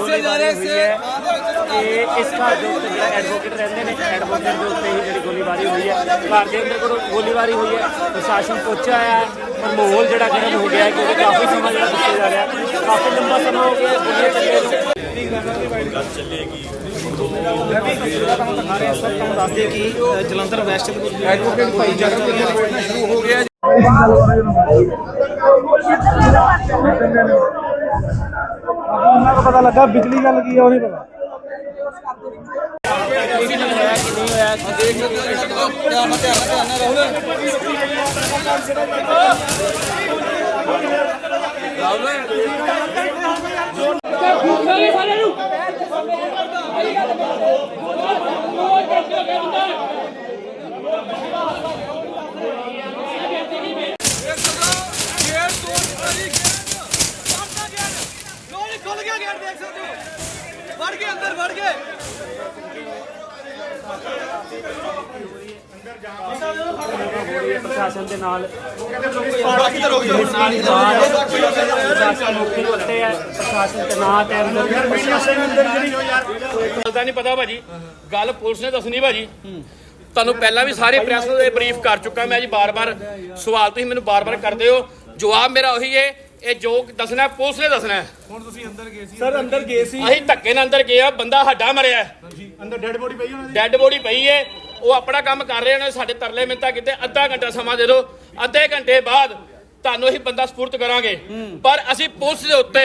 ਦੱਸੇ ਜਾ ਰਹੇ ਸੀ ਤੇ ਇਸ ਘਰ ਦੇ ਉੱਤੇ ਜਿਹੜਾ ਐਡਵੋਕੇਟ ਰਹਿੰਦੇ ਨੇ ਐਡਵੋਕੇਟ ਦੇ ਉੱਤੇ ਹੀ ਜਿਹੜੀ ਗੋਲੀਬਾਰੀ ਹੋਈ ਹੈ ਘਰ ਦੇ ਅੰਦਰ ਕੋਲ ਗੋਲੀਬਾਰੀ ਹੋਈ ਹੈ ਪ੍ਰਸ਼ਾਸਨ ਪਹੁੰਚਿਆ ਹੈ ਪਰ ਮਾਹੌਲ ਜਿਹੜਾ ਗਰਮ ਹੋ ਗਿਆ ਹੈ ਕਿਉਂਕਿ ਕਾਫੀ ਸਮਾਂ ਜਿਹੜਾ ਦੱਸਿਆ ਜਾ ਰਿਹਾ ਹੈ ਕਾਫੀ ਲੰਬਾ ਸਮਾਂ ਹੋ ਗਿਆ ਗੋਲੀਆਂ ਚੱਲੇ ਨੂੰ ਦੱਸਦੇ ਕਿ ਅ, ਜਲੰਧਰ ਵੈਸਟ ਦੇ ਐਡਵੋਕੇਟ ਭਾਈ ਜਗਤ ਦੇ ਨਾਲ ਸ਼ੁਰੂ ਹੋ ਗਿਆ ਉਹਨਾਂ ਨੂੰ ਪਤਾ ਲੱਗਾ ਬਿਜਲੀ ਗੱਲ ਕੀ ਆ ਉਹ ਨਹੀਂ ਪਤਾ ਖੁੱਲ ਗਿਆ ਗੇਟ ਦੇਖ ਸਕਦੇ ਹੋ ਵੜ ਗਏ ਅੰਦਰ ਵੜ ਗਏ ਪ੍ਰਸ਼ਾਸਨ ਦੇ ਨਾਲ ਬਾਕੀ ਤਾਂ ਰੁਕ ਜਾਓ। ਪ੍ਰਸ਼ਾਸਨ ਮੌਕੇ ਦੇ ਉੱਤੇ ਹੈ ਪ੍ਰਸ਼ਾਸਨ ਤੇ ਨਾ ਤੇ ਅੰਦਰ ਪ੍ਰਸ਼ਾਸਨ ਅੰਦਰ ਜਿਹੜੀ ਗੱਲ ਦਾ ਨਹੀਂ ਪਤਾ ਭਾਜੀ। ਗੱਲ ਪੁਲਿਸ ਨੇ ਦੱਸਣੀ ਭਾਜੀ। ਤੁਹਾਨੂੰ ਪਹਿਲਾਂ ਵੀ ਸਾਰੇ ਪ੍ਰੈਸ ਨੂੰ ਇਹ ਬਰੀਫ ਕਰ ਚੁੱਕਾ ਮੈਂ ਜੀ ਬਾਰ-ਬਾਰ। ਸਵਾਲ ਤੁਸੀਂ ਮੈਨੂੰ ਬਾਰ-ਬਾਰ ਕਰਦੇ ਹੋ। ਜਵਾਬ ਮੇਰਾ ਉਹੀ ਹੈ ਇਹ ਜੋ ਦੱਸਣਾ ਪੁਲਿਸ ਨੇ ਦੱਸਣਾ ਹੈ। ਸਰ ਅੰਦਰ ਗਏ ਸੀ। ਅਸੀਂ ਧੱਕੇ ਨਾਲ ਅੰਦਰ ਗਏ ਆ ਬੰਦਾ ਹੱਡਾ ਮਰਿਆ ਅੰਦਰ ਡੈੱਡ ਬੋਡੀ ਪਈ ਉਹਨਾਂ ਡੈੱਡ ਬੋਡੀ ਪਈ ਹੈ ਉਹ ਆਪਣਾ ਕੰਮ ਕਰ ਰਹੇ ਨੇ ਸਾਡੇ ਤਰਲੇ ਮਿੰਤਾ ਕਿਤੇ ਅੱਧਾ ਘੰਟਾ ਸਮਾਂ ਦੇ ਦਿਓ ਅੱਧੇ ਘੰਟੇ ਬਾਅਦ ਤੁਹਾਨੂੰ ਅਸੀਂ ਬੰਦਾ ਸਪੁਰਤ ਕਰਾਂਗੇ। ਪਰ ਅਸੀਂ ਪੁਲਿਸ ਦੇ ਉੱਤੇ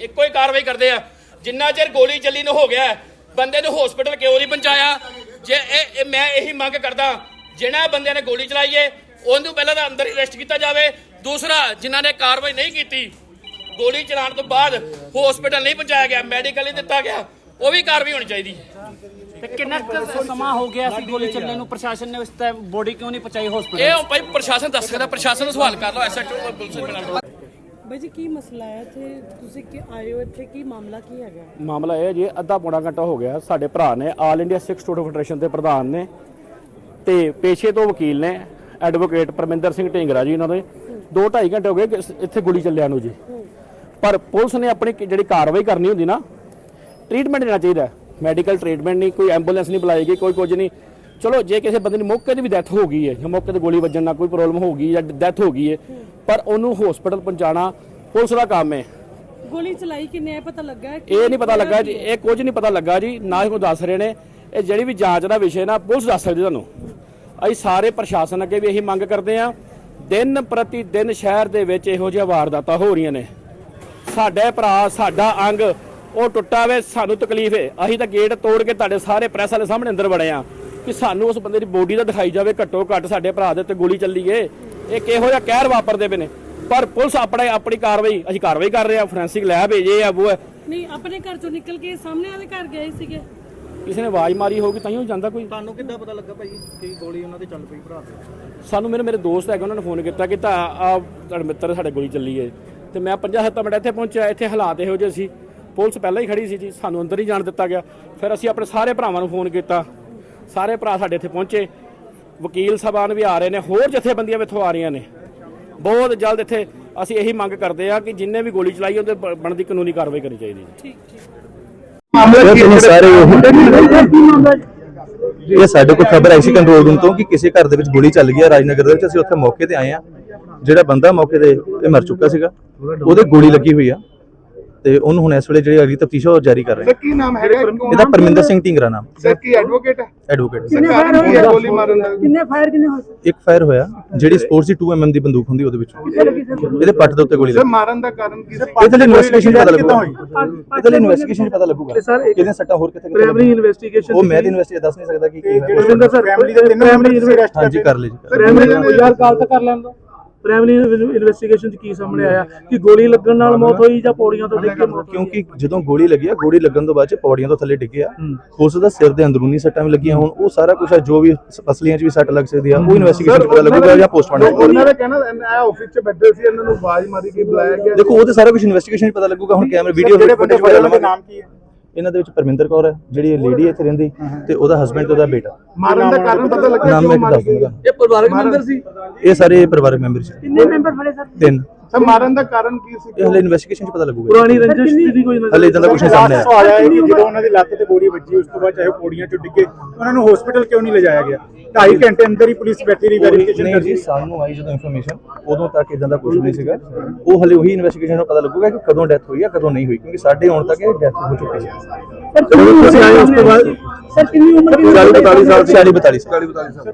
ਇੱਕੋ ਹੀ ਕਾਰਵਾਈ ਕਰਦੇ ਆ। ਜਿੰਨਾ ਚਿਰ ਗੋਲੀ ਚੱਲੀ ਨੂੰ ਹੋ ਗਿਆ ਬੰਦੇ ਨੂੰ ਹਸਪੀਟਲ ਕਿਉਂ ਨਹੀਂ ਪਹੁੰਚਾਇਆ? ਜੇ ਇਹ ਮੈਂ ਇਹੀ ਮੰਗ ਕਰਦਾ ਜਿਹਨਾਂ ਬੰਦਿਆਂ ਨੇ ਗੋਲੀ ਚਲਾਈ ਹੈ ਉਹਨੂੰ ਪਹਿਲਾਂ ਤਾਂ ਅੰਦਰ ਹੀ ਅਰੈਸਟ ਕੀਤਾ ਜਾਵੇ। ਦੂਸਰਾ ਜਿਨ੍ਹਾਂ ਨੇ ਕਾਰਵਾਈ ਨਹੀਂ ਕੀਤੀ ਗੋਲੀ ਚਲਾਉਣ ਤੋਂ ਬਾਅਦ ਹਸਪੀਟਲ ਨਹੀਂ ਪਹੁੰਚਾਇਆ ਗਿਆ ਮੈਡੀਕਲ ਨਹੀਂ ਦਿੱਤਾ ਗਿਆ ਉਹ ਵੀ ਕਾਰਵਾਈ ਹੋਣੀ ਚਾਹੀਦੀ ਹੈ। ਤੇ ਕਿੰਨਾ ਕੁ ਸਮਾਂ ਹੋ ਗਿਆ ਸੀ ਗੋਲੀ ਚੱਲਣ ਨੂੰ? ਪ੍ਰਸ਼ਾਸਨ ਨੇ ਉਸ ਤੇ ਬੋਡੀ ਕਿਉਂ ਨਹੀਂ ਪਹੁੰਚਾਈ ਹਸਪੀਟਲ ਇਹ ਭਾਈ ਪ੍ਰਸ਼ਾਸਨ ਦੱਸ ਸਕਦਾ ਪ੍ਰਸ਼ਾਸਨ ਨੂੰ ਸਵਾਲ ਕਰ ਲਓ ਐਸਐਚਓ ਪੁਲਿਸ ਬਣਾ ਬਾਈ ਜੀ ਕੀ ਮਸਲਾ ਹੈ ਇੱਥੇ? ਤੁਸੀਂ ਕਿ ਆਏ ਹੋ ਇੱਥੇ? ਕੀ ਮਾਮਲਾ ਕੀ ਹੈਗਾ? ਮਾਮਲਾ ਇਹ ਹੈ ਜੀ ਅੱਧਾ ਪੌਣਾ ਘੰਟਾ ਹੋ ਗਿਆ ਸਾਡੇ ਭਰਾ ਨੇ all India Sikh student federation ਦੇ ਪ੍ਰਧਾਨ ਨੇ ਤੇ ਪੇਸ਼ੇ ਤੋਂ ਵਕੀਲ ਨੇ। ਐਡਵੋਕੇਟ ਪਰਮਿੰਦਰ ਸਿੰਘ ਢਿੰਗਰਾ ਜੀ ਇਹਨਾਂ ਦੇ 2.5 ਘੰਟੇ ਹੋ ਗਏ ਇੱਥੇ ਗੋਲੀ ਚੱਲਿਆ ਨੂੰ ਜੀ। ਪਰ ਪੁਲਿਸ ਨੇ ਆਪਣੀ ਜਿਹੜੀ ਕਾਰਵਾਈ ਕਰਨੀ ਹੁੰਦੀ ਨਾ ਟ੍ਰੀਟਮੈਂਟ ਦੇਣਾ ਚਾਹੀਦਾ ਮੈਡੀਕਲ ਟ੍ਰੀਟਮੈਂਟ ਨਹੀਂ ਕੋਈ ਐਂਬੂਲੈਂਸ ਨਹੀਂ ਬੁਲਾਈ ਗਈ ਕੋਈ ਕੁਝ ਨਹੀਂ। ਚਲੋ ਜੇ ਕਿਸੇ ਬੰਦੇ ਦੀ ਮੌਕੇ ਤੇ ਵੀ ਡੈਥ ਹੋ ਗਈ ਹੈ ਜਾਂ ਮੌਕੇ ਤੇ ਗੋਲੀ ਵੱਜਣ ਨਾਲ ਕੋਈ ਪ੍ਰੋਬਲਮ ਹੋ ਗਈ ਜਾਂ ਡੈਥ ਹੋ ਗਈ ਹੈ ਪਰ ਉਹਨੂੰ ਹਸਪੀਟਲ ਪਹੁੰਚਾਉਣਾ ਪੁਲਿਸ ਦਾ ਕੰਮ ਹੈ ਗੋਲੀ ਚਲਾਈ ਕਿੰਨੇ ਹੈ ਪਤਾ ਲੱਗਾ ਇਹ ਨਹੀਂ ਪਤਾ ਲੱਗਾ ਜੀ ਇਹ ਕੁਝ ਨਹੀਂ ਪਤਾ ਲੱਗਾ ਜੀ ਨਾ ਹੀ ਕੋਈ ਦੱਸ ਰਹੇ ਨੇ। ਇਹ ਜਿਹੜੀ ਵੀ ਜਾਂਚ ਦਾ ਵਿਸ਼ੇ ਨਾ ਪੁਲਿਸ ਦੱਸ ਸਕਦੀ ਤੁਹਾਨੂੰ। ਅਸੀਂ ਸਾਰੇ ਪ੍ਰਸ਼ਾਸਨ ਅੱਗੇ ਵੀ ਇਹੀ ਮੰਗ ਕਰਦੇ ਆ ਦਿਨ ਪ੍ਰਤੀ ਦਿਨ ਸ਼ਹਿਰ ਦੇ ਵਿੱਚ ਇਹੋ ਜਿਹੀਆਂ ਵਾਰਦਾਤਾਂ ਹੋ ਰਹੀਆਂ ਨੇ। ਸਾਡੇ ਭਰਾ, ਸਾਡਾ ਅੰਗ, ਉਹ ਟੁੱਟਾ ਵੇ, ਸਾਨੂੰ ਤਕਲੀਫ ਹੈ ਅਸੀਂ ਤਾਂ ਗੇਟ ਤੋੜ ਕੇ ਤੁਹਾਡੇ ਸਾਰੇ ਪ੍ਰੈਸ ਵਾਲੇ ਸਾਹਮਣੇ ਅੰਦਰ ਵੜੇ ਆ ਕਿ ਸਾਨੂੰ ਉਸ ਬੰਦੇ ਦੀ ਬੋਡੀ ਦਾ ਦਿਖਾਈ ਜਾਵੇ, ਘੱਟੋ ਘੱਟ ਸਾਡੇ ਭਰਾ ਦੇ ਉੱਤੇ ਗੋਲੀ ਚੱਲੀ ਏ। ਇਹ ਕਿਹੋ ਜਿਹਾ ਕਹਿਰ ਵਾਪਰਦੇ ਪਏ ਨੇ। ਪਰ ਪੁਲਿਸ ਆਪਣੇ, ਆਪਣੀ ਕਾਰਵਾਈ, ਅਸੀਂ ਕਾਰਵਾਈ ਕਰ ਰਹੇ ਆ ਫੋਰੈਂਸਿਕ ਲੈਬ ਇਹ ਆ ਉਹ ਹੈ ਨਹੀਂ, ਆਪਣੇ ਘਰ ਚੋਂ ਨਿਕਲ ਕੇ ਸਾਹਮਣੇ ਵਾਲੇ ਘਰ ਗਏ ਸੀਗੇ। ਕਿਸੇ ਨੇ ਆਵਾਜ਼ ਮਾਰੀ ਹੋਊਗੀ ਤਾਂ ਹੀ ਜਾਂਦਾ ਕੋਈ। ਤੁਹਾਨੂੰ ਕਿੱਦਾਂ ਪਤਾ ਲੱਗਾ ਭਾਈ ਕਿ ਗੋਲੀ ਉਹਨਾਂ ਦੇ ਚੱਲ ਪਈ ਭਰਾ ਤੇ ਸਾਨੂੰ ਮੇਰੇ ਮੇਰੇ ਦੋਸਤ ਹੈਗੇ ਉਹਨਾਂ ਨੇ ਫੋਨ ਕੀਤਾ ਕਿ ਤਾਂ ਆ ਤੁਹਾਡੇ ਮਿੱਤਰ ਸਾਡੇ ਗੋਲੀ ਚੱਲੀ ਏ। ਤੇ ਮੈਂ 50 ਸੱਤ ਮਿੰਟ ਇੱਥੇ ਪਹੁੰਚਿਆ ਇੱਥੇ ਹਾਲਾਤ ਇਹੋ ਜਿਹੇ ਸੀ। ਪੁਲਿਸ ਪਹਿਲਾਂ ਹੀ ਖੜੀ ਸੀ ਜੀ ਸਾਨੂੰ ਅੰਦਰ ਹੀ ਜਾਣ ਦਿੱਤਾ ਗਿਆ। ਫਿਰ ਅਸੀਂ ਆਪਣੇ ਸਾਰੇ ਭਰਾਵਾਂ ਨੂੰ ਫੋਨ ਕੀਤਾ। ਸਾਰੇ ਭਰਾ ਸਾਡੇ ਇੱਥੇ ਪਹੁੰਚੇ। ਵਕੀਲ ਸਾਹਿਬਾਨ ਵੀ ਆ ਰਹੇ ਨੇ ਹੋਰ ਜਥੇਬੰਦੀਆਂ ਵੀ ਇੱਥੋਂ ਆ ਰਹੀਆਂ ਨੇ। ਬਹੁਤ ਜਲਦ ਇੱਥੇ ਅਸੀਂ ਇਹੀ ਮੰਗ ਕਰਦੇ ਆ ਕਿ ਜਿੰਨੇ ਵੀ ਗੋਲੀ ਚਲਾਈ ਉਹਦੇ ਬਣਦੀ ਕਾਨੂੰਨੀ ਕਾਰਵਾਈ ਕਰਨੀ ਚਾਹੀਦੀ ਹੈ ਇਹ ਤੁਹਾਨੂੰ ਸਾਰੇ ਇਹ ਸਾਡੇ ਕੋਲ ਖਬਰ ਆਈ ਸੀ ਕੰਟਰੋਲ ਰੂਮ ਤੋਂ ਕਿ ਕਿਸੇ ਘਰ ਦੇ ਵਿੱਚ ਗੋਲੀ ਚੱਲ ਗਈ ਹੈ ਰਾਜਨਗਰ ਦੇ ਵਿੱਚ। ਅਸੀਂ ਉੱਥੇ ਮੌਕੇ ਤੇ ਆਏ ਆ ਜਿਹੜਾ ਬੰਦਾ ਮੌਕੇ ਤੇ ਇਹ ਮਰ ਚੁੱਕਾ ਸੀਗਾ ਉਹਦੇ ਗੋਲੀ ਲੱਗੀ ਹੋਈ ਆ। ਤੇ ਉਹਨੂੰ ਹੁਣ ਇਸ ਵੇਲੇ ਜਿਹੜੀ ਅਗਲੀ ਤਫਤੀਸ਼ ਉਹ ਜਾਰੀ ਕਰ ਰਹੇ ਸਰ ਕੀ ਨਾਮ ਹੈਗਾ? ਇਹਦਾ ਪਰਮਿੰਦਰ ਸਿੰਘ ਢਿੰਗਰਾ ਨਾਮ। ਸਰ ਕੀ ਐਡਵੋਕੇਟ ਹੈ? ਐਡਵੋਕੇਟ ਕਾਰਨ ਕੀ ਹੈ ਗੋਲੀ ਮਾਰਨ ਦਾ? ਇੱਕ ਫਾਇਰ ਹੋਇਆ ਜਿਹੜੀ ਸਪੋਰਟਸ ਦੀ 2 mm ਦੀ ਬੰਦੂਕ ਹੁੰਦੀ ਉਹਦੇ ਵਿੱਚ। ਇਹਦੇ ਪੱਟ ਦੇ ਉੱਤੇ ਗੋਲੀ ਸਰ ਲੱਗੀ। ਮਾਰਨ ਦਾ ਕਾਰਨ ਕੀ ਸੀ? ਇਹਦੇ ਲਈ ਇਨਵੈਸਟੀਗੇਸ਼ਨ ਪਤਾ ਲੱਗੂਗਾ। ਇਹਦੇ ਲਈ ਇਨਵੈਸਟੀਗੇਸ਼ਨ ਪਤਾ ਲੱਗੂਗਾ। ਕਿਹਦੇ ਸੱਟਾਂ ਹੋਰ ਕਿੱਥੇ ਪ੍ਰਾਇਮਰੀ ਇਨਵੈਸਟੀਗੇਸ਼ਨ ਉਹ ਮੈਂ ਦੀ ਇਨਵੈਸਟੀਗੇਸ਼ਨ ਦੱਸ ਨਹੀਂ ਸਕਦਾ ਕਿ ਕੀ ਹੋਇਆ। ਰਵਿੰਦਰ ਸਰ ਫੈਮਿਲੀ ਦੇ ਤਿੰਨੋਂ ਪ੍ਰਾਇਮਰੀ ਮੈਂਬਰ ਅਰੈਸਟ ਹਾਂਜੀ ਕਰ ਲਈ ਜੀ ਪ੍ਰਾਇਮਰੀ ਯਾਰ ਗੱਲ ਤਾਂ ਕਰ ਲੈਣ ਦੋ ਪ੍ਰਾਇਮਰੀ ਇਨਵੈਸਟੀਗੇਸ਼ਨ ਚ ਕੀ ਸਾਹਮਣੇ ਆਇਆ? ਕਿ ਗੋਲੀ ਲੱਗਣ ਨਾਲ ਮੌਤ ਹੋਈ ਜਾਂ ਪੌੜੀਆਂ ਤੋਂ ਡਿੱਗ ਕੇ ਮੌਤ ਹੋਈ? ਕਿਉਂਕਿ ਜਦੋਂ ਗੋਲੀ ਲੱਗੀ ਆ ਗੋਲੀ ਲੱਗਣ ਤੋਂ ਬਾਅਦ ਚ ਪੌੜੀਆਂ ਤੋਂ ਥੱਲੇ ਡਿੱਗਿਆ। ਉਸ ਦਾ ਸਿਰ ਦੇ ਅੰਦਰੂਨੀ ਸੱਟਾਂ ਵੀ ਲੱਗੀਆਂ ਹੁਣ। ਉਹ ਸਾਰਾ ਕੁਝ ਜੋ ਵੀ ਅਸਲੀਆਂ ਚ ਵੀ ਸੱਟ ਲੱਗ ਸਕਦੀ ਆ ਉਹ ਇਨਵੈਸਟੀਗੇਸ਼ਨ ਪਤਾ ਲੱਗੂਗਾ ਜਾਂ ਪੋਸਟਮਾਰਟਮ ਉਹਨਾਂ ਦਾ ਕਹਿਣਾ ਇਹ ਆਫਿਸ 'ਚ ਬੈਠੇ ਸੀ ਇਹਨਾਂ ਨੂੰ ਆਵਾਜ਼ ਮਾਰੀ ਕੇ ਬੁਲਾਇਆ ਗਿਆ ਦੇਖੋ ਉਹ ਤੇ ਸਾਰਾ ਕੁਝ ਇਨਵੈਸਟੀਗੇਸ਼ਨ ਪਤਾ ਲੱਗੂਗਾ। ਹੁਣ ਕੈਮਰੇ ਵੀਡੀਓ ਜਿਹੜੇ ਬੰਦੇ ਫੜੇ ਉਹਨਾਂ ਦੇ ਨਾਮ ਕੀ ਹੈ? ਇਹਨਾਂ ਦੇ ਵਿੱਚ ਪਰਮਿੰਦਰ ਕੌਰ ਹੈ ਜਿਹੜੀ ਲੇਡੀ ਇੱਥੇ ਰਹਿੰਦੀ ਤੇ ਉਹਦਾ ਹਸਬੰਡ ਤੇ ਉਹਦਾ ਬੇਟਾ। ਮਾਰਨ ਦਾ ਕਾਰਨ ਪਤਾ ਲੱਗਿਆ? ਨਾਮ ਮੈਂ ਦੱਸ ਦੂੰਗਾ ਇਹ ਪਰਿਵਾਰਕ ਮੈਂਬਰ ਸੀ? ਇਹ ਸਾਰੇ ਪਰਿਵਾਰਕ ਮੈਂਬਰ ਸੀ। ਕਿੰਨੇ ਮੈਂਬਰ ਫੜੇ ਸਰ? ਤਿੰਨ। ਸਰ ਮਾਰਨ ਦਾ ਕਾਰਨ ਕੀ ਸੀ? ਇਹ ਹਲੇ ਇਨਵੈਸਟੀਗੇਸ਼ਨ 'ਚ ਪਤਾ ਲੱਗੂਗਾ। ਪੁਰਾਣੀ ਰੰਜਿਸ਼ ਦੀ ਵੀ ਕੋਈ ਨਜ਼ਰ ਹਲੇ ਇਦਾਂ ਦਾ ਕੁਝ ਨਹੀਂ ਸਾਹਮਣੇ ਆਇਆ। ਆਇਆ ਹੈ ਕਿ ਜਦੋਂ ਉਹਨਾਂ ਦੀ ਲੱਤ ਤੇ ਗੋਲੀ ਵੱਜੀ ਉਸ ਤੋਂ ਬਾਅਦ ਚਾਹੇ ਉਹ ਪੌੜੀਆਂ ਚੋਂ ਡਿੱਗੇ ਉਹਨਾਂ ਨੂੰ ਹਸਪੀਟਲ ਕਿਉਂ ਨਹੀਂ ਲਿਜਾਇਆ ਗਿਆ? 2.5 ਘੰਟੇ ਅੰਦਰ ਹੀ ਪੁਲਿਸ ਬੈਠੀ ਰਹੀ ਵੈਰੀਫਿਕੇਸ਼ਨ ਨਹੀਂ ਜੀ ਸਾਨੂੰ ਆਈ ਜਦੋਂ ਇਨਫੋਰਮੇਸ਼ਨ ਉਦੋਂ ਤੱਕ ਇਦਾਂ ਦਾ ਕੁਝ ਨਹੀਂ ਸੀਗਾ। ਉਹ ਹਲੇ ਉਹੀ ਇਨਵੈਸਟੀਗੇਸ਼ਨ ਨੂੰ ਪਤਾ ਲੱਗੂਗਾ ਕਿ ਕਦੋਂ ਡੈਥ ਹੋਈ ਆ ਕਦੋਂ ਨਹੀਂ ਹੋਈ ਕਿਉਂਕਿ ਸਾਡੇ ਆਉਣ ਤੱਕ ਇਹ ਡੈਥ ਹੋ ਚੁੱਕੀ ਸੀ ਤੁਸੀਂ ਆਏ ਉਸ ਤੋਂ ਬਾਅਦ। ਸਰ ਕਿੰਨੀ ਉਮਰ ਦੀ 40 42 ਸਾਲ 40 42 ਸਾਲ।